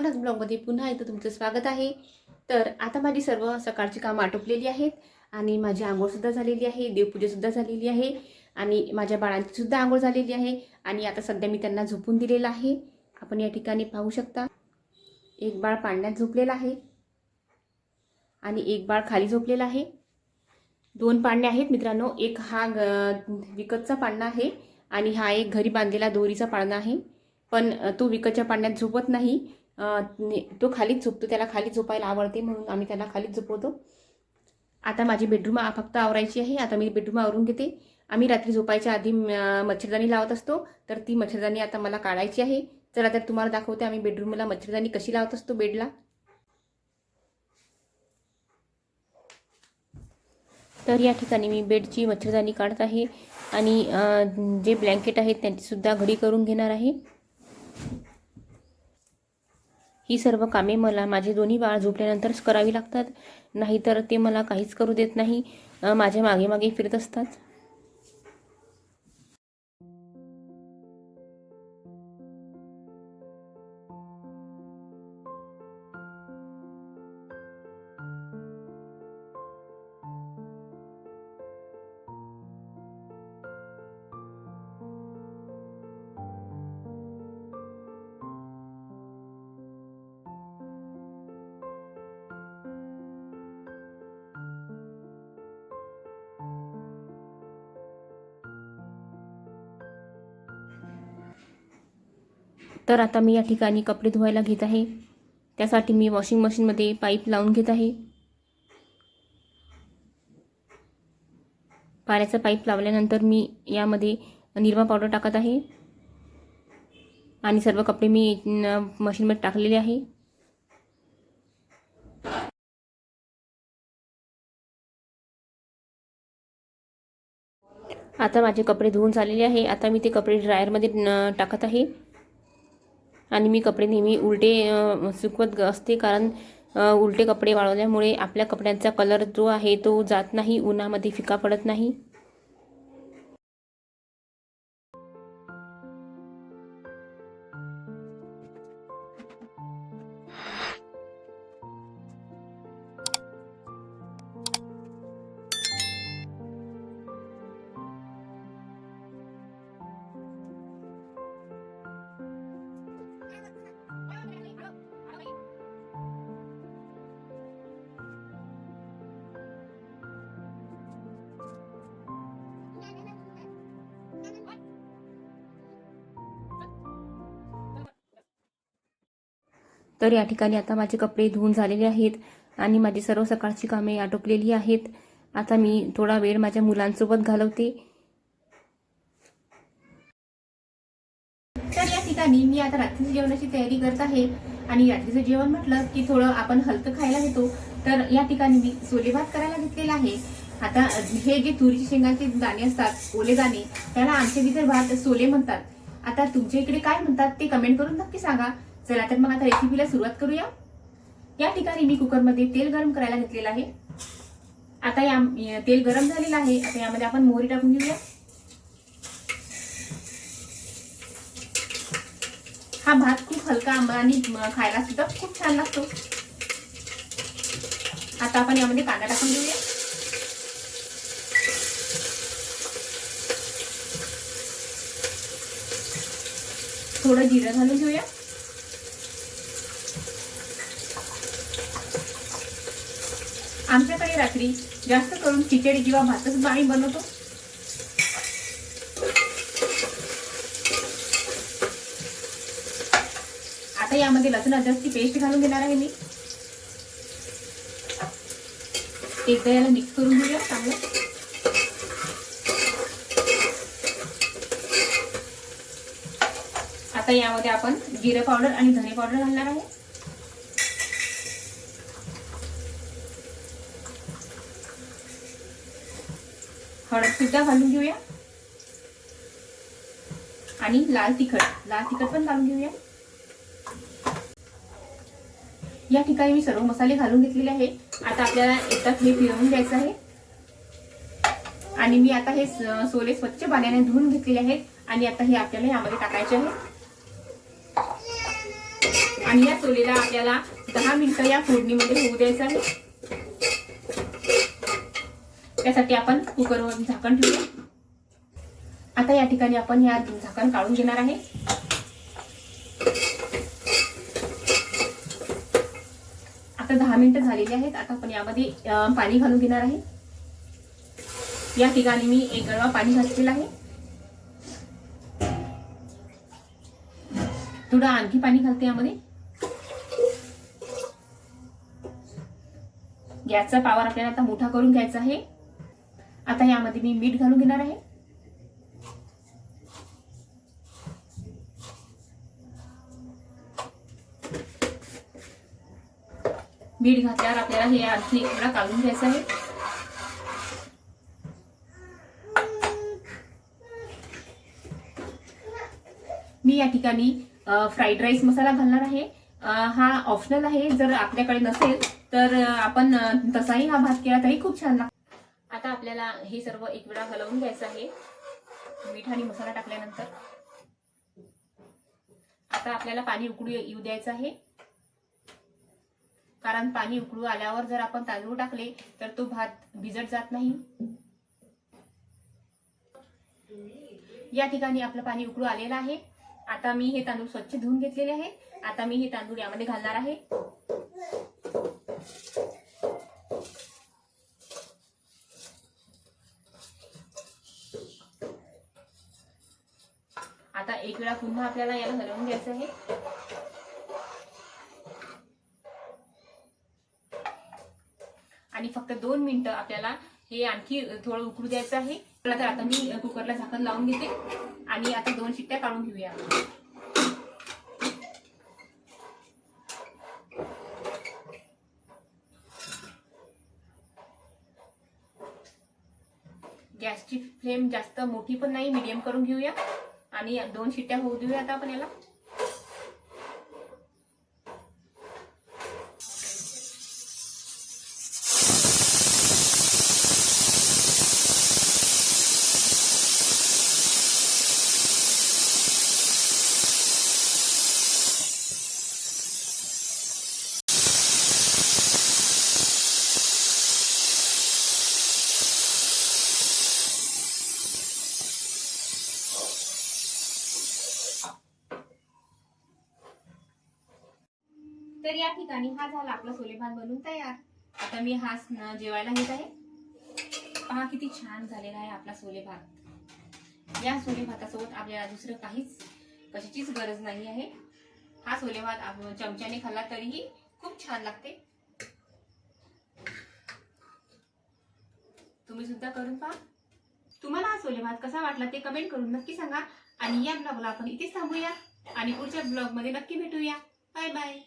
लोकांनाच ब्लॉगमध्ये पुन्हा एकदा तुमचं स्वागत आहे. तर आता माझी सर्व सकाळची कामं आटोपलेली आहेत आणि माझी आंघोळसुद्धा झालेली आहे देवपूजासुद्धा झालेली आहे आणि माझ्या बाळांचीसुद्धा आंघोळ झालेली आहे आणि आता सध्या मी त्यांना झोपून दिलेलं आहे. आपण या ठिकाणी पाहू शकता एक बाळ पाळण्यात झोपलेलं आहे आणि एक बाळ खाली झोपलेलं आहे. दोन पाळणे आहेत मित्रांनो एक हा ग- विकतचा पाळणा आहे आणि हा एक घरी बांधलेला दोरीचा पाळणा आहे. पण तो विकतच्या पाळण्यात झोपत नाही. तो खालीच झोपतो त्याला खाली झोपायला आवडते म्हणून आम्ही त्याला खालीच झोपवतो. आता माझी बेडरूम फक्त आवरायची आहे. आता मी बेडरूम आवरून घेते. आम्ही रात्री झोपायच्या आधी मच्छरदाणी लावत असतो. तर ती मच्छरदाणी आता मला काढायची आहे. चला तर तुम्हाला दाखवते आम्ही बेडरूमला मच्छरदाणी कशी लावत असतो बेडला तर या ठिकाणी मी बेडची मच्छरदाणी काढत आहे. आणि जे ब्लँकेट आहेत त्यांचीसुद्धा घडी करून घेणार आहे. ही सर्व कामे मला माझे दोन्ही बाळ झोपल्यानंतरच करावी लागतात. नाहीतर ते मला काहीच करू देत नाही. माझ्या मागे मागे फिरत असतात. तर आता मी या ठिकाणी कपडे धुवायला घेत आहे. त्यासाठी मी वॉशिंग मशीनमध्ये पाईप लावून घेत आहे. पाण्याचा पाईप लावल्यानंतर मी यामध्ये निरमा पावडर टाकत आहे. आणि सर्व कपडे मी न- मशीनमध्ये टाकलेले आहे. आता माझे कपडे धुवून झालेले आहे. आता मी ते कपडे ड्रायरमध्ये टाकत आहे. आणि मी कपडे नेहमी उलटे सुकवत असते कारण उलटे कपडे वाळवल्यामुळे आपल्या कपड्यांचा कलर जो आहे तो जात नाही उन्हामध्ये फिका पडत नाही. तर या ठिकाणी आता माझे कपडे धुवून झालेले आहेत आणि माझी सर्व सकाळची कामे आटोपलेली आहेत. आता मी थोडा वेळ माझ्या मुलांसोबत घालवते. तर या ठिकाणी मी आता रात्रीच्या जेवणाची तयारी करत आहे आणि रात्रीचं जेवण म्हटलं की थोडं आपण हलकं खायला घेतो. तर या ठिकाणी मी सोले भात करायला घेतलेला आहे. आता हे जे तुरीच्या शेंगाचे दाणे असतात ओले दाणे त्याला आमच्या भात सोले म्हणतात. आता तुमच्या इकडे काय म्हणतात ते कमेंट करून नक्की सांगा. चला तर मग आता रेसिपीला सुरुवात करूया. या ठिकाणी मी कुकरमध्ये तेल गरम करायला घेतलेलं आहे. आता या तेल गरम झालेलं आहे. आता यामध्ये आपण मोहरी टाकून घेऊया. हा भात खूप हलका आंबा आणि खायला सुद्धा खूप छान लागतो. आता आपण यामध्ये कांदा टाकून घेऊया. थोडं जिरं घालून घेऊया. आमच्याकडे रात्री जास्त करून खिचडी किंवा भातच आम्ही बनवतो. आता यामध्ये लसूण अद्रकची पेस्ट घालून देणार आहे मी. एकदा याला मिक्स करून घेऊया चांगलं. आता यामध्ये आपण जिरे पावडर आणि धने पावडर घालणार आहे. हळद सुद्धा घालून घेऊया. आणि लाल तिखट लाल तिखट पण घालून घेऊया. या ठिकाणी मी सर्व मसाले घालून घेतलेले आहे आता आपल्याला एकदा हे फिरवून घ्यायचं आहे. आणि मी आता हे सोले स्वच्छ पाण्याने धुवून घेतलेले आहेत. आणि आता हे आपल्याला यामध्ये टाकायचे आहे. आणि या सोलेला आपल्याला दहा मिनिटं या फोडणीमध्ये होऊ द्यायचं आहे. त्यासाठी आपण कुकरवर झाकण ठेवूया. आता या ठिकाणी आपण या झाकण काढून घेणार आहे. आता दहा मिनिटं झालेली आहेत. आता आपण यामध्ये पाणी घालून घेणार आहे. या ठिकाणी मी एक गळवा पाणी घातलेलं आहे. थोडं आणखी पाणी घालते यामध्ये. गॅसचा पावर आपल्याला आता मोठा करून घ्यायचा आहे. आता यामध्ये मी मीठ घालून घेणार आहे. मीठ घातल्यावर आपल्याला हे आणखी एक वेळा काढून घ्यायचं आहे. मी या ठिकाणी फ्राईड राईस मसाला घालणार आहे. हा ऑप्शनल आहे. जर आपल्याकडे नसेल तर आपण तसाही हा भात केला तरी खूप छान लागतो. आता आपल्याला हे सर्व एक वेळा हलवून घ्यायचं आहे. मीठ आणि मसाला टाकल्यानंतर. आता आपल्याला पाणी उकळू येऊ द्यायचं आहे. कारण पाणी उकळू आल्यावर जर आपण तांदूळ टाकले तर तो भात भिजत जात नाही. या ठिकाणी आपलं पाणी उकळू आलेलं आहे. आता मी हे तांदूळ स्वच्छ धुवून घेतलेले आहे. आता मी हे तांदूळ यामध्ये घालणार आहे आता एक वेळा पुन्हा आपल्याला याला हलवून घ्यायचं आहे. आणि फक्त दोन मिनिटं आपल्याला हे आणखी थोडं उकळू द्यायचं आहे. तर आता मी कुकरला झाकण लावून घेते. आणि आता दोन शिट्ट्या काढून घेऊया. गॅसची फ्लेम जास्त मोठी पण नाही मीडियम करून घेऊया. आणि दोन शिट्ट्या होऊ देऊया आता आपण याला. तर या ठिकाणी हा झाला आपला सोले भात बनवून तयार. आता मी हा जेवायला घेत आहे. पहा किती छान झालेला आहे आपला सोले भात या सोले भातासोबत आपल्याला दुसरं काहीच कशाचीच गरज नाही आहे. हा सोले भात चमच्याने खाल्ला तरीही खूप छान लागते. तुम्ही सुद्धा करून पहा. तुम्हाला हा सोले भात कसा वाटला ते कमेंट करून नक्की सांगा. आणि या ब्लॉगला आपण इथेच थांबूया. आणि पुढच्या ब्लॉगमध्ये नक्की भेटूया. Bye bye